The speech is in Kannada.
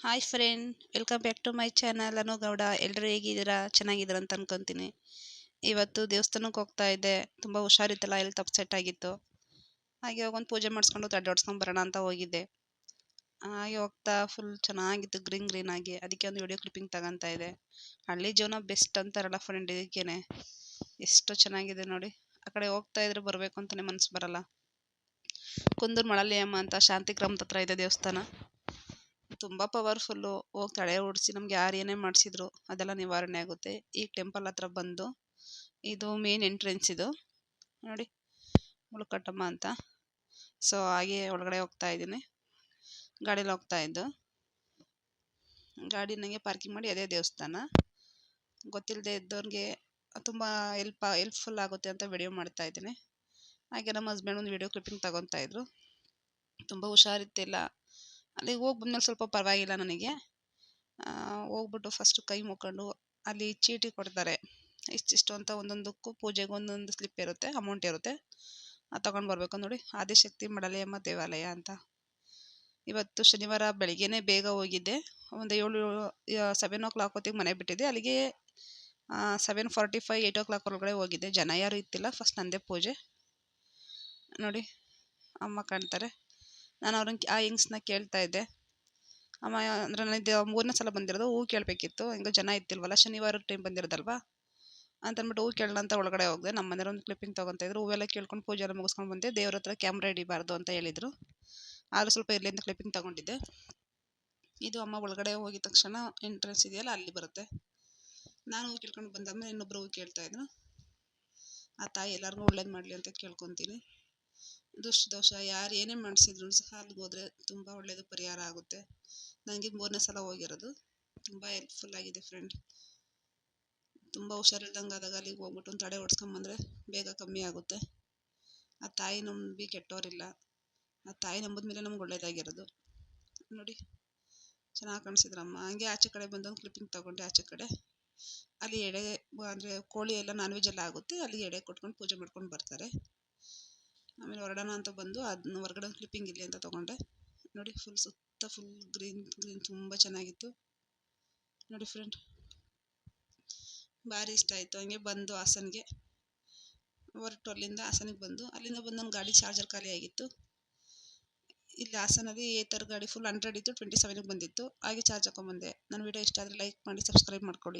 Hi friend welcome back to my channel Anu Gowda ಎಲ್ಲರೂ ಹೇಗಿದ್ದೀರಾ? ಚೆನ್ನಾಗಿದ್ದೀರಾ ಅಂತ ಅನ್ಕೊತೀನಿ. ಇವತ್ತು ದೇವಸ್ಥಾನಕ್ಕೆ ಹೋಗ್ತಾ ಇದ್ದೆ. ತುಂಬ ಹುಷಾರಿತ್ತಲ್ಲ ಹೆಲ್ತ್ ಅಪ್ಸೆಟ್ ಆಗಿತ್ತು. ಹಾಗೆ ಹೋಗೊಂದು ಪೂಜೆ ಮಾಡಿಸ್ಕೊಂಡು ಅಡ್ಡಾಡ್ಸ್ಕೊಂಡು ಬರೋಣ ಅಂತ ಹೋಗಿದ್ದೆ. ಹಾಗೆ ಹೋಗ್ತಾ ಫುಲ್ ಚೆನ್ನಾಗಿತ್ತು ಗ್ರೀನ್ ಗ್ರೀನ್ ಆಗಿ. ಅದಕ್ಕೆ ಒಂದು ವಿಡಿಯೋ ಕ್ಲಿಪ್ಪಿಂಗ್ ತಗೊತಾ ಇದೆ ಹಳ್ಳಿ ಜೀವನ ಬೆಸ್ಟ್ ಅಂತಾರಲ್ಲ ಫ್ರೆಂಡ್ ಇದಕ್ಕೇನೆ. ಎಷ್ಟು ಚೆನ್ನಾಗಿದೆ ನೋಡಿ. ಆ ಕಡೆ ಹೋಗ್ತಾ ಇದ್ರೆ ಬರಬೇಕು ಅಂತಲೇ ಮನಸ್ಸು ಬರಲ್ಲ. ಕುಂದೂರು ಮಳಲಿಯಮ್ಮ ಅಂತ ಶಾಂತಿಗ್ರಾಮದ ಹತ್ರ ಇದೆ ದೇವಸ್ಥಾನ. ತುಂಬ ಪವರ್ಫುಲ್ಲು ಹೋಗಿ ತಳೆ ಓಡಿಸಿ ನಮ್ಗೆ ಯಾರು ಏನೇ ಮಾಡಿಸಿದ್ರು ಅದೆಲ್ಲ ನಿವಾರಣೆ ಆಗುತ್ತೆ. ಈ ಟೆಂಪಲ್ ಹತ್ರ ಬಂದು ಇದು ಮೇನ್ ಎಂಟ್ರೆನ್ಸ್ ಇದು. ನೋಡಿ ಮುಳುಕಟ್ಟಮ್ಮ ಅಂತ. ಸೊ ಹಾಗೆ ಒಳಗಡೆ ಹೋಗ್ತಾ ಇದ್ದೀನಿ. ಗಾಡೀಲಿ ಹೋಗ್ತಾ ಇದ್ದು. ಗಾಡಿ ನನಗೆ ಪಾರ್ಕಿಂಗ್ ಮಾಡಿ ಅದೇ ದೇವಸ್ಥಾನ. ಗೊತ್ತಿಲ್ಲದೆ ಇದ್ದವ್ರಿಗೆ ತುಂಬ ಹೆಲ್ಪ್ ಹೆಲ್ಪ್ಫುಲ್ ಆಗುತ್ತೆ ಅಂತ ವಿಡಿಯೋ ಮಾಡ್ತಾ ಇದ್ದೀನಿ. ಹಾಗೆ ನಮ್ಮ ಹಸ್ಬೆಂಡ್ ಒಂದು ವಿಡಿಯೋ ಕ್ಲಿಪ್ಪಿಂಗ್ ತಗೊತಾ ಇದ್ರು. ತುಂಬ ಹುಷಾರಿತ್ತಿಲ್ಲ ಅಲ್ಲಿಗೆ ಹೋಗಿ ಬಂದಮೇಲೆ ಸ್ವಲ್ಪ ಪರವಾಗಿಲ್ಲ ನನಗೆ. ಹೋಗ್ಬಿಟ್ಟು ಫಸ್ಟು ಕೈ ಮುಕ್ಕೊಂಡು ಅಲ್ಲಿ ಚೀಟಿ ಕೊಡ್ತಾರೆ. ಇಷ್ಟಿಷ್ಟು ಅಂತ ಒಂದೊಂದಕ್ಕೂ ಪೂಜೆಗೆ ಒಂದೊಂದು ಸ್ಲಿಪ್ ಇರುತ್ತೆ ಅಮೌಂಟ್ ಇರುತ್ತೆ. ಅದು ತಗೊಂಡು ಬರಬೇಕು ನೋಡಿ. ಆದಿಶಕ್ತಿ ಮಡಲೆಯಮ್ಮ ದೇವಾಲಯ ಅಂತ. ಇವತ್ತು ಶನಿವಾರ ಬೆಳಗ್ಗೆನೇ ಬೇಗ ಹೋಗಿದ್ದೆ. ಒಂದು ಏಳು ಸೆವೆನ್ ಓ ಕ್ಲಾಕ್ ಹೊತ್ತಿಗೆ ಮನೆ ಬಿಟ್ಟಿದ್ದೆ. ಅಲ್ಲಿಗೆ seven forty five eight o'clock ಒಳಗಡೆ ಹೋಗಿದ್ದೆ. ಜನ ಯಾರೂ ಇತ್ತಿಲ್ಲ. ಫಸ್ಟ್ ನಂದೇ ಪೂಜೆ. ನೋಡಿ, ಅಮ್ಮ ಕಾಣ್ತಾರೆ. ನಾನು ಅವ್ರನ್ನ ಆ ಹೆಂಗ್ಸ್ನ ಕೇಳ್ತಾ ಇದ್ದೆ. ಅಮ್ಮ, ಅಂದರೆ ನಾನು ಮೂರನೇ ಸಲ ಬಂದಿರೋದು, ಹೂ ಕೇಳಬೇಕಿತ್ತು. ಹೆಂಗೋ ಜನ ಇತ್ತಿಲ್ವಲ್ಲ ಶನಿವಾರ ಟೈಮ್ ಬಂದಿರೋದಲ್ವಾ? ಅಂತಂದ್ಬಿಟ್ಟು ಹೂ ಕೇಳೋಣ ಅಂತ ಒಳಗಡೆ ಹೋಗಿದೆ. ನಮ್ಮ ಮನೆಯವ್ರು ಒಂದು ಕ್ಲಿಪ್ಪಿಂಗ್ ತೊಗೊತಾ ಇದ್ರು. ಹೂವೆಲ್ಲ ಕೇಳ್ಕೊಂಡು ಪೂಜೆ ಎಲ್ಲ ಮುಗಿಸ್ಕೊಂಡು ಬಂದೆ. ದೇವ್ರ ಹತ್ರ ಕ್ಯಾಮ್ರಾ ಹಿಡಿಬಾರ್ದು ಅಂತ ಹೇಳಿದರು. ಆದರೂ ಸ್ವಲ್ಪ ಇಲ್ಲಿಂದ ಕ್ಲಿಪ್ಪಿಂಗ್ ತೊಗೊಂಡಿದ್ದೆ. ಇದು ಅಮ್ಮ ಒಳಗಡೆ ಹೋಗಿದ ತಕ್ಷಣ ಎಂಟ್ರೆನ್ಸ್ ಇದೆಯಲ್ಲ, ಅಲ್ಲಿ ಬರುತ್ತೆ. ನಾನು ಹೂ ಕೇಳ್ಕೊಂಡು ಬಂದಾದ್ಮೇಲೆ ಇನ್ನೊಬ್ಬರು ಹೂ ಕೇಳ್ತಾ ಇದ್ರು. ಆ ತಾಯಿ ಎಲ್ಲರಿಗೂ ಒಳ್ಳೇದು ಮಾಡಲಿ ಅಂತ ಕೇಳ್ಕೊತೀನಿ. ದುಷ್ಟ ದೋಷ ಯಾರು ಏನೇ ಮಾಡಿಸಿದ್ರು ಸಹ ಅಲ್ಲಿಗೆ ಹೋದರೆ ತುಂಬ ಒಳ್ಳೆಯದು ಪರಿಹಾರ ಆಗುತ್ತೆ. ನನಗೆ ಮೂರನೇ ಸಲ ಹೋಗಿರೋದು. ತುಂಬ ಹೆಲ್ಪ್ಫುಲ್ ಆಗಿದೆ ಫ್ರೆಂಡ್ ತುಂಬ ಹುಷಾರಿಲ್ದಂಗೆ ಆದಾಗ ಅಲ್ಲಿಗೆ ಹೋಗ್ಬಿಟ್ಟು ಒಂದು ತಡೆ ಓಡಿಸ್ಕೊಂಬಂದ್ರೆ ಬೇಗ ಕಮ್ಮಿ ಆಗುತ್ತೆ. ಆ ತಾಯಿ ನಂಬಿ ಕೆಟ್ಟೋರಿಲ್ಲ. ಆ ತಾಯಿ ನಂಬಿದ ಮೇಲೆ ನಮ್ಗೆ ಒಳ್ಳೇದಾಗಿರೋದು. ನೋಡಿ, ಚೆನ್ನಾಗಿ ಕಾಣಿಸಿದ್ರಮ್ಮ. ಹಂಗೆ ಆಚೆ ಕಡೆ ಬಂದೊಂದು ಕ್ಲಿಪ್ಪಿಂಗ್ ತೊಗೊಂಡೆ ಆಚೆ ಕಡೆ. ಅಲ್ಲಿ ಎಡೆ ಅಂದರೆ ಕೋಳಿ ಎಲ್ಲ ನಾನ್ ವೆಜ್ ಎಲ್ಲ ಆಗುತ್ತೆ. ಅಲ್ಲಿ ಎಡೆ ಕೊಟ್ಕೊಂಡು ಪೂಜೆ ಮಾಡ್ಕೊಂಡು ಬರ್ತಾರೆ. ಆಮೇಲೆ ಹೊರಡೋಣ ಅಂತ ಬಂದು ಅದನ್ನ ಹೊರಗಡೆ ಕ್ಲಿಪ್ಪಿಂಗ್ ಇರಲಿ ಅಂತ ತೊಗೊಂಡೆ. ನೋಡಿ ಫುಲ್ ಸುತ್ತ ಫುಲ್ ಗ್ರೀನ್ ಗ್ರೀನ್ ತುಂಬ ಚೆನ್ನಾಗಿತ್ತು. ನೋಡಿ ಫ್ರೆಂಡ್ ಭಾರಿ ಇಷ್ಟ ಆಯಿತು. ಹಂಗೆ ಬಂದು ಹಾಸನ್ಗೆ. ಹೊರಟು ಅಲ್ಲಿಂದ ಹಾಸನಿಗೆ ಬಂದು, ಅಲ್ಲಿಂದ ಬಂದು ನನ್ನ ಗಾಡಿ ಚಾರ್ಜರ್ ಖಾಲಿ ಆಗಿತ್ತು. ಇಲ್ಲಿ ಹಾಸನಲ್ಲಿ ಥರ ಗಾಡಿ ಫುಲ್ ಹಂಡ್ರೆಡ್ ಇತ್ತು ಟ್ವೆಂಟಿ ಸೆವೆನಿಗೆ ಬಂದಿತ್ತು. ಹಾಗೆ ಚಾರ್ಜ್ ಹಾಕೊಂಬಂದೆ ನನ್ನ ವೀಡಿಯೋ ಇಷ್ಟ ಆದರೆ ಲೈಕ್ ಮಾಡಿ ಸಬ್ಸ್ಕ್ರೈಬ್ ಮಾಡ್ಕೊಳ್ಳಿ.